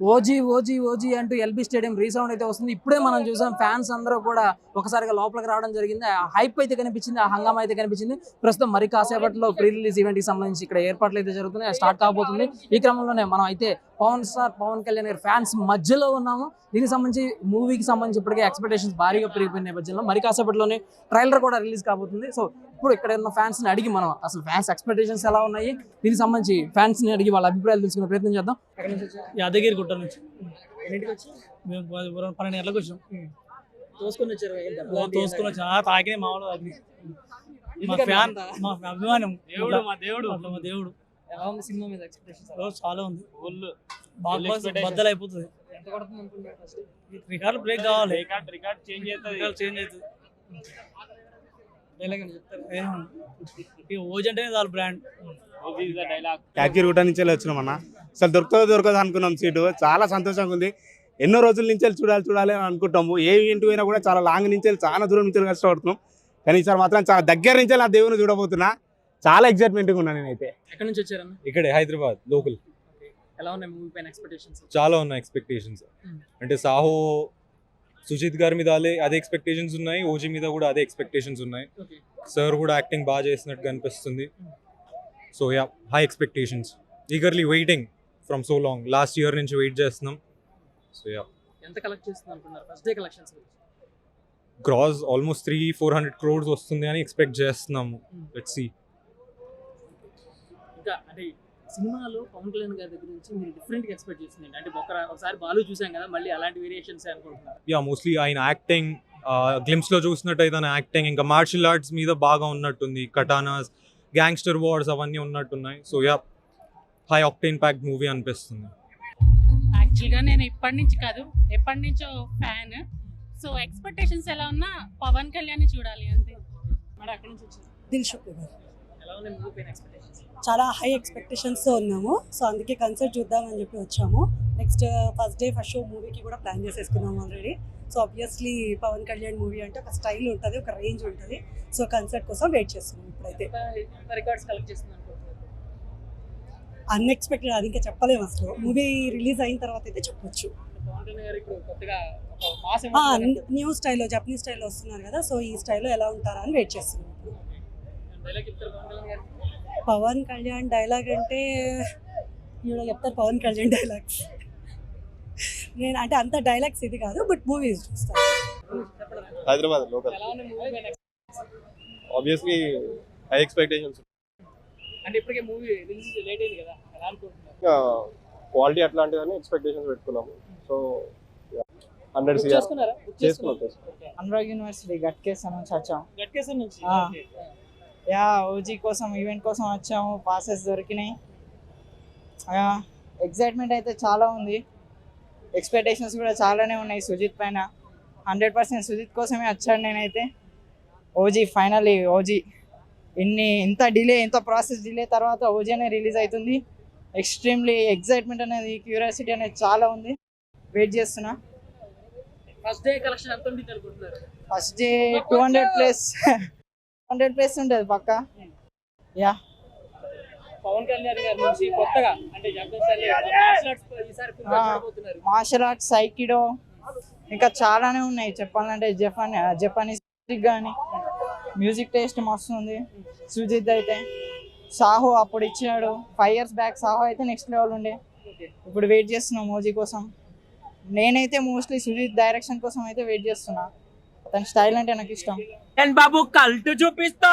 OG OG OG అంటూ LB stadium resound అయితే వస్తుంది. ఇప్పుడే మనం చూసాం ఫ్యాన్స్ అందరూ కూడా ఒకసారిగా లోపలికి రావడం జరిగింది. ఆ హైప్ అయితే కనిపించింది ఆ హంగామా అయితే కనిపించింది. ప్రస్తుతం మరి కాసేపట్లో ప్రీ రిలీజ్ ఈవెంట్కి సంబంధించి ఇక్కడ ఏర్పాట్లు అయితే జరుగుతున్నాయి. స్టార్ట్ కాబోతుంది. ఈ క్రమంలోనే మనం అయితే పవన్ స్టార్ పవన్ కళ్యాణ్ గారి ఫ్యాన్స్ మధ్యలో ఉన్నాము. దీనికి సంబంధించి మూవీకి సంబంధించి ఇప్పటికే ఎక్స్పెక్టేషన్స్ భారీగా పెరిగిపోయిన నేపథ్యంలో మరి కాసేపట్లోనే ట్రైలర్ కూడా రిలీజ్ కాబోతుంది. సో ఇప్పుడు ఇక్కడ ఉన్న ఫ్యాన్స్ని అడిగి మనం అసలు ఫ్యాన్స్ ఎక్స్పెక్టేషన్స్ ఎలా ఉన్నాయి? దీనికి సంబంధించి ఫ్యాన్స్ని అడిగి వాళ్ళ అభిప్రాయాలు తెలుసుకునే ప్రయత్నం చేద్దాం? యాదగిరి గుట్ట నుంచి. మేము పన్నెండు గంటలకు వచ్చాం. తోసుకొని వచ్చారు తోసుకొని వచ్చాం మా ఫ్యాన్? మా అభిమానం. దేవుడు మా దేవుడు. మా దేవుడు. ఎలా ఉంది సినిమా మీద ఎక్స్పెక్టేషన్స్ ఓ, చాలా ఉంది. ఫుల్. బాగా. బద్దలు అయిపోతుంది ఎంత రికార్డు బ్రేక్ కావాలి. రికార్డ్ రికార్డ్ చేంజ్ అవుతుంది. రికార్డు చేంజ్ అవుతుంది. డైలాగ్ అని చెప్తారు? ఏం- ఈ ఓజ్ అంటేనే చాలు బ్రాండ్. నుంచి వెళ్ళి వచ్చినాం అన్న. అసలు దొరుకుతుందో దొరకదు అనుకున్నాం సీటు. చాలా సంతోషంగా ఉంది. ఎన్నో రోజుల నుంచి వెళ్ళి చూడాలి చూడాలి అని అనుకుంటాము. ఏ ఈవెంట్ పోయినా కూడా చాలా లాంగ్ నుంచి వెళ్ళి చాలా దూరం నుంచి కష్టపడుతున్నాం. కానీ ఈసారి మాత్రం చాలా దగ్గర నుంచి ఆ దేవుని చూడబోతున్నా. చాలా ఎక్సైట్మెంట్గా ఉన్నాను నేనైతే. ఎక్కడి నుంచి వచ్చారన్న? ఇక్కడే హైదరాబాద్ లోకల్. ఎలా ఉన్నాయి మూవీ పైన ఎక్స్పెక్టేషన్స్ చాలా ఉన్నాయి ఎక్స్పెక్టేషన్స్. అంటే సాహో సుజిత్ గారి మీద అదే అదే ఎక్స్పెక్టేషన్స్ ఉన్నాయి ఓజీ మీద కూడా అదే ఎక్స్పెక్టేషన్స్ ఉన్నాయి. సార్ కూడా యాక్టింగ్ బాగా చేసినట్టు అనిపిస్తుంది so yeah high expectations eagerly waiting from so long last year నుంచి వెయిట్ చేస్తున్నాం. సో యా ఎంత కలెక్ట్ చేస్తుంది అనుకున్నారు? First day collections gross almost three four hundred crores వస్తుంది అని ఎక్స్పెక్ట్ చేస్తున్నాము. Hmm. లెట్స్ సి ఇంకా అంటే సినిమాలో పవన్ కళ్యాణ్ గారి దగ్గర నుంచి మీరు డిఫరెంట్గా ఎక్స్పెక్ట్ చేస్తుంది అంటే ఒక ఒకసారి బాలు చూసాం కదా మళ్ళీ అలాంటి వేరియేషన్స్ అనుకుంటున్నారు? యా మోస్ట్లీ ఆయన యాక్టింగ్ గ్లిమ్స్లో చూసినట్టయితే ఆయన యాక్టింగ్ ఇంకా మార్షల్ ఆర్ట్స్ మీద బాగా ఉన్నట్టుంది. కటానాస్ గ్యాంగ్స్టర్ వార్స్ అవన్నీ ఉన్నట్టున్నాయి. So yeah high octane pack movie అనిపిస్తుంది. యాక్చువల్గా నేను ఇప్పటి నుంచి కాదు ఎప్పటి నుంచో ఫ్యాన్ సో ఎక్స్పెక్టేషన్స్ ఎలా ఉన్నా పవన్ కళ్యాణ్ చూడాలి అంతే. మేడం అక్కడి నుంచి దిల్ శుక్రవార్ చాలా హై ఎక్స్పెక్టేషన్స్తో ఉన్నాము. సో అందుకే కన్సర్ట్ చూద్దామని చెప్పి వచ్చాము. Next first day first show మూవీకి కూడా ప్లాన్ చేసేసుకున్నాము already so obviously Pawan Kalyan movie అంటే ఒక స్టైల్ ఉంటుంది ఒక రేంజ్ ఉంటుంది. సో కన్సర్ట్ కోసం వెయిట్ చేస్తున్నాం ఇప్పుడైతే. రికార్డ్స్ కలెక్ట్ అన్ఎక్స్పెక్టెడ్ అది ఇంకా చెప్పలేము అసలు. మూవీ రిలీజ్ అయిన తర్వాత అయితే చెప్పొచ్చు. న్యూ స్టైల్లో జపనీస్ స్టైల్లో వస్తున్నారు కదా. సో ఈ స్టైల్లో ఎలా ఉంటారా అని వెయిట్ చేస్తున్నాం పవన్ కళ్యాణ్ డైలాగ్ అంటే ఈవిడ చెప్తారు పవన్ కళ్యాణ్ డైలాగ్స్. నేను అంటే అంత డైలాగ్స్ ఇది కాదు బట్ మూవీస్ చూస్తాను Hyderabad local. Obviously high expectations అంటే ఇప్పటికే మూవీ రిలీజ్ లేట్ అయింది కదా ఎలా అనుకుంటున్నారు? క్వాలిటీ అట్లాంటిదని ఎక్స్పెక్టేషన్స్ పెట్టుకున్నాము. సో హండ్రెడ్ సిఆర్ చేసుకున్నాం. అనురాగ్ యూనివర్సిటీ గట్కేసర్ నుంచి వచ్చాం. గట్కేసర్ నుంచి. యా ఓజీ కోసం ఈవెంట్ కోసం వచ్చాము. పాసెస్ దొరికినాయి. ఎగ్జైట్మెంట్ అయితే చాలా ఉంది. ఎక్స్పెక్టేషన్స్ కూడా చాలానే ఉన్నాయి సుజిత్ పైన. హండ్రెడ్ పర్సెంట్ సుజిత్ కోసమే వచ్చాను నేనైతే. OG finally OG. ఇన్ని ఇంత డిలే ఇంత ప్రాసెస్ డిలే తర్వాత ఓజీ అనేది రిలీజ్ అవుతుంది. ఎక్స్ట్రీమ్లీ ఎగ్జైట్మెంట్ అనేది క్యూరియాసిటీ అనేది చాలా ఉంది. వెయిట్ చేస్తున్నా. ఫస్ట్ డే కలెక్షన్ ఎంత first day two hundred plus hundred plus ఉంటుంది పక్క. యా. పవన్ కళ్యాణ్ గారి నుంచి కొత్తగా అంటే మార్షల్ ఆర్ట్స్ సైకిడో ఇంకా చాలానే ఉన్నాయి చెప్పాలంటే జపాన్ జపానీస్ కానీ మ్యూజిక్ టేస్ట్ మస్తు ఉంది సుజిత్ అయితే సాహో అప్పుడు ఇచ్చినాడు. ఫైవ్ ఇయర్స్ బ్యాక్ సాహో అయితే నెక్స్ట్ లెవెల్ ఉండే. ఇప్పుడు వెయిట్ చేస్తున్నాం మోజీ కోసం. నేనైతే మోస్ట్లీ సుజిత్ డైరెక్షన్ కోసం అయితే వెయిట్ చేస్తున్నా. తన స్టైల్ అంటే నాకు ఇష్టం. అండ్ బాబు కల్ట్ చూపిస్తా.